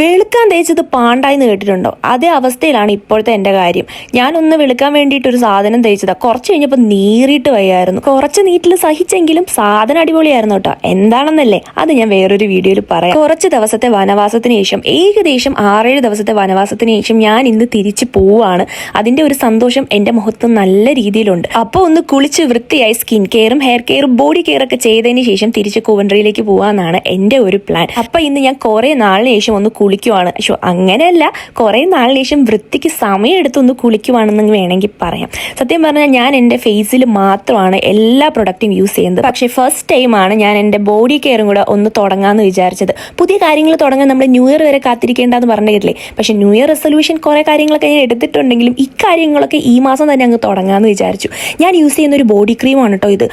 വെളുക്കാൻ തേച്ചത് പാണ്ടായിന്ന് കേട്ടിട്ടുണ്ടോ? അതേ അവസ്ഥയിലാണ് ഇപ്പോഴത്തെ എന്റെ കാര്യം. ഞാൻ ഒന്ന് വെളുക്കാൻ വേണ്ടിയിട്ട് ഒരു സാധനം തേച്ചതാ. കുറച്ച് കഴിഞ്ഞപ്പോൾ നീറിയിട്ട് വയ്യായിരുന്നു. കുറച്ച് നീറ്റിൽ സഹിച്ചെങ്കിലും സാധനം അടിപൊളിയായിരുന്നു കേട്ടോ. എന്താണെന്നല്ലേ? അത് ഞാൻ വേറൊരു വീഡിയോയിൽ പറയാം. കുറച്ച് ദിവസത്തെ വനവാസത്തിന് ശേഷം ഏകദേശം ആറേഴ് ദിവസത്തെ വനവാസത്തിന് ശേഷം ഞാൻ ഇന്ന് തിരിച്ചു പോവാണ്. അതിന്റെ ഒരു സന്തോഷം എന്റെ മുഖത്ത് നല്ല രീതിയിലുണ്ട്. അപ്പോൾ ഒന്ന് കുളിച്ച് വൃത്തിയായി സ്കിൻ കെയറും ഹെയർ കെയറും ബോഡി കെയർ ഒക്കെ ചെയ്തതിന് ശേഷം തിരിച്ച് കുവൻട്രിയിലേക്ക് പോകാമെന്നാണ് എന്റെ ഒരു പ്ലാൻ. അപ്പോൾ ഇന്ന് ഞാൻ കുറേ നാളിന് ശേഷം ഒന്ന് കുളിക്കുവാണ്. പക്ഷോ അങ്ങനെയല്ല കുറേ നാളിന് ശേഷം വൃത്തിക്ക് സമയമെടുത്ത് ഒന്ന് കുളിക്കുവാണെന്ന് വേണമെങ്കിൽ പറയാം. സത്യം പറഞ്ഞാൽ ഞാൻ എന്റെ ഫേസിൽ മാത്രമാണ് എല്ലാ പ്രൊഡക്റ്റും യൂസ് ചെയ്യുന്നത്. പക്ഷേ ഫസ്റ്റ് ടൈമാണ് ഞാൻ എന്റെ ബോഡി കെയറും കൂടെ ഒന്ന് തുടങ്ങാമെന്ന് വിചാരിച്ചത്. പുതിയ കാര്യങ്ങൾ തുടങ്ങാൻ നമ്മൾ ന്യൂ ഇയർ വരെ കാത്തിരിക്കേണ്ടെന്ന് പറഞ്ഞിട്ടില്ലേ പക്ഷേ ന്യൂ ഇയർ റെസൊല്യൂഷൻ കുറേ കാര്യങ്ങളൊക്കെ ഞാൻ എടുത്തിട്ടുണ്ടെങ്കിലും ഇക്കാര്യങ്ങളൊക്കെ ഈ മാസം തന്നെ അങ്ങ് തുടങ്ങാമെന്ന് വിചാരിച്ചു. ഞാൻ യൂസ് ചെയ്യുന്ന ഒരു ബോഡി ക്രീമാണ് കേട്ടോ ഇത്.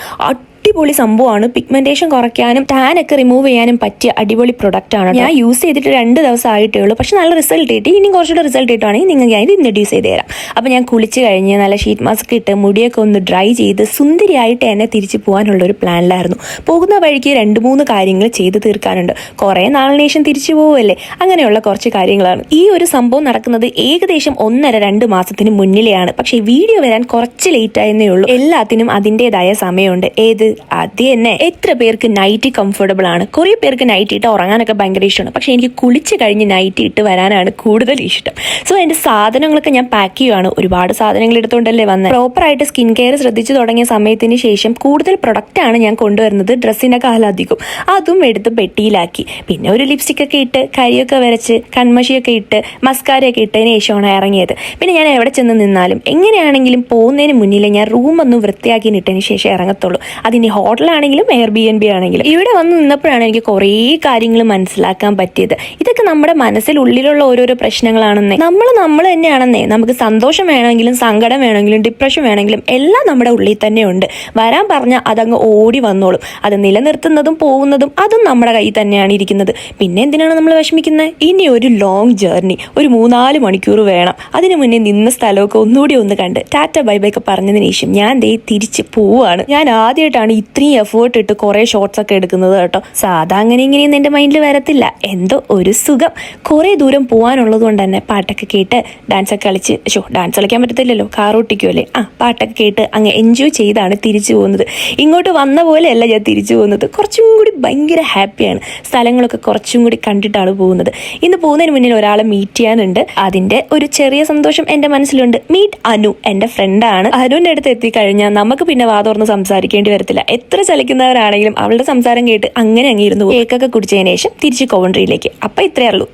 അടിപൊളി സംഭവമാണ്. പിഗ്മെന്റേഷൻ കുറയ്ക്കാനും ടാൻ ഒക്കെ റിമൂവ് ചെയ്യാനും പറ്റിയ അടിപൊളി പ്രൊഡക്റ്റ് ആണ് ഞാൻ യൂസ് ചെയ്തിട്ട് രണ്ട് ദിവസം ആയിട്ടേ ഉള്ളൂ പക്ഷെ നല്ല റിസൾട്ട് കിട്ടി. ഇനി കുറച്ചുകൂടെ റിസൾട്ട് കിട്ടുവാണെങ്കിൽ നിങ്ങൾക്ക് ഞാൻ ഇത് ഇൻട്രൊഡ്യൂസ് ചെയ്ത് തരാം. അപ്പോൾ ഞാൻ കുളിച്ച് കഴിഞ്ഞ് നല്ല ഷീറ്റ് മാസ്ക് ഇട്ട് മുടിയൊക്കെ ഒന്ന് ഡ്രൈ ചെയ്ത് സുന്ദരിയായിട്ട് എന്നെ തിരിച്ചു പോകാനുള്ള ഒരു പ്ലാനിലായിരുന്നു പോകുന്ന വഴിക്ക് രണ്ട് മൂന്ന് കാര്യങ്ങൾ ചെയ്ത് തീർക്കാനുണ്ട്. കുറേ നാളിന് തിരിച്ചു പോവുമല്ലേ അങ്ങനെയുള്ള കുറച്ച് കാര്യങ്ങളാണ്. ഈ ഒരു സംഭവം നടക്കുന്നത് ഏകദേശം ഒന്നര രണ്ട് മാസത്തിന് മുന്നിലെയാണ്. പക്ഷേ വീഡിയോ വരാൻ കുറച്ച് ലേറ്റ് ആയെന്നേ ഉള്ളൂ. എല്ലാത്തിനും അതിന്റെതായ സമയമുണ്ട്. ഏത്? അത് തന്നെ എത്ര പേർക്ക് നൈറ്റ് കംഫർട്ടബിൾ ആണ്? കുറേ പേർക്ക് നൈറ്റ് ഇട്ട് ഉറങ്ങാനൊക്കെ ഭയങ്കര ഇഷ്ടമാണ്. പക്ഷേ എനിക്ക് കുളിച്ച് കഴിഞ്ഞ് നൈറ്റ് ഇട്ട് വരാനാണ് കൂടുതൽ ഇഷ്ടം. സോ എന്റെ സാധനങ്ങളൊക്കെ ഞാൻ പാക്ക് ചെയ്യുവാണ്. ഒരുപാട് സാധനങ്ങൾ എടുത്തുകൊണ്ടല്ലേ വന്നത് പ്രോപ്പറായിട്ട് സ്കിൻ കെയർ ശ്രദ്ധിച്ചു തുടങ്ങിയ സമയത്തിന് ശേഷം കൂടുതൽ പ്രൊഡക്റ്റാണ് ഞാൻ കൊണ്ടുവരുന്നത്. ഡ്രസ്സിന്റെ കാലധികം അതും എടുത്ത് പെട്ടിയിലാക്കി. പിന്നെ ഒരു ലിപ്സ്റ്റിക് ഒക്കെ ഇട്ട് കരിയൊക്കെ വരച്ച് കൺമഷിയൊക്കെ ഇട്ട് മസ്കാരയൊക്കെ ഇട്ടതിന് ശേഷമാണ് ഇറങ്ങിയത്. പിന്നെ ഞാൻ എവിടെ ചെന്ന് നിന്നാലും എങ്ങനെയാണെങ്കിലും പോകുന്നതിന് മുന്നിൽ ഞാൻ റൂം ഒന്ന് വൃത്തിയാക്കി ഇട്ടതിന് ശേഷം ഇറങ്ങത്തുള്ളൂ. അതിനി ഹോട്ടലാണെങ്കിലും എയർ ബി എൻ ബി ആണെങ്കിലും. ഇവിടെ വന്ന് നിന്നപ്പോഴാണ് എനിക്ക് കുറേ കാര്യങ്ങൾ മനസ്സിലാക്കാൻ പറ്റിയത്. ഇതൊക്കെ നമ്മുടെ മനസ്സിലുള്ളിലുള്ള ഓരോരോ പ്രശ്നങ്ങളാണെന്നേ. നമ്മൾ നമ്മൾ തന്നെയാണെന്നേ. നമുക്ക് സന്തോഷം വേണമെങ്കിലും സങ്കടം വേണമെങ്കിലും ഡിപ്രഷൻ വേണമെങ്കിലും എല്ലാം നമ്മുടെ ഉള്ളിൽ തന്നെ ഉണ്ട്. വരാൻ പറഞ്ഞാൽ അതങ്ങ് ഓടി വന്നോളും. അത് നിലനിർത്തുന്നതും പോകുന്നതും അതും നമ്മുടെ കയ്യിൽ തന്നെയാണ് ഇരിക്കുന്നത്. പിന്നെ എന്തിനാണ് നമ്മൾ വിഷമിക്കുന്നത് ഇനി ഒരു ലോങ് ജേർണി ഒരു മൂന്നാൽ മണിക്കൂർ വേണം. അതിനു മുന്നേ നിന്ന സ്ഥലമൊക്കെ ഒന്നുകൂടി ഒന്ന് കണ്ട്. ടാറ്റ ബൈ ഒക്കെ പറഞ്ഞതിന് ശേഷം ഞാൻ ദേ തിരിച്ച് പോവാണ്. ഞാൻ ആദ്യമായിട്ടാണ് ഇത്രയും എഫേർട്ട് ഇട്ട് കുറേ ഷോർട്സ് ഒക്കെ എടുക്കുന്നത് കേട്ടോ. സാധാ അങ്ങനെ ഇങ്ങനെയൊന്നും എന്റെ മൈൻഡിൽ വരത്തില്ല. എന്തോ ഒരു സുഖം. കുറേ ദൂരം പോകാനുള്ളത് കൊണ്ട് തന്നെ പാട്ടൊക്കെ കേട്ട് ഡാൻസ് ഒക്കെ കളിച്ച് ഷോ ഡാൻസ് കളിക്കാൻ പറ്റത്തില്ലല്ലോ. കാർ ഓട്ടിക്കുമല്ലേ ആ പാട്ടൊക്കെ കേട്ട് അങ്ങ് എൻജോയ് ചെയ്താണ് തിരിച്ചു പോകുന്നത്. ഇങ്ങോട്ട് വന്ന പോലെയല്ല ഞാൻ തിരിച്ചു പോകുന്നത്. കുറച്ചും കൂടി ഭയങ്കര ഹാപ്പിയാണ് സ്ഥലങ്ങളൊക്കെ കുറച്ചും കൂടി കണ്ടിട്ടാണ് പോകുന്നത്. ഇന്ന് പോകുന്നതിന് മുന്നിൽ ഒരാളെ മീറ്റ് ചെയ്യാനുണ്ട്. അതിന്റെ ഒരു ചെറിയ സന്തോഷം എന്റെ മനസ്സിലുണ്ട്. മീറ്റ് അനു എന്റെ ഫ്രണ്ടാണ് അനുവിന്റെ അടുത്ത് എത്തിക്കഴിഞ്ഞാൽ നമുക്ക് പിന്നെ വാതോർന്ന് സംസാരിക്കേണ്ടി വരത്തില്ല. എത്ര ചലിക്കുന്നവരാണെങ്കിലും അവളുടെ സംസാരം കേട്ട് അങ്ങനെ അങ്ങിരുന്നു കേക്കൊക്കെ കുടിച്ചതിന് ശേഷം തിരിച്ച് കോവൻട്രിയിലേക്ക് അപ്പം ഇത്രയേ ഉള്ളൂ.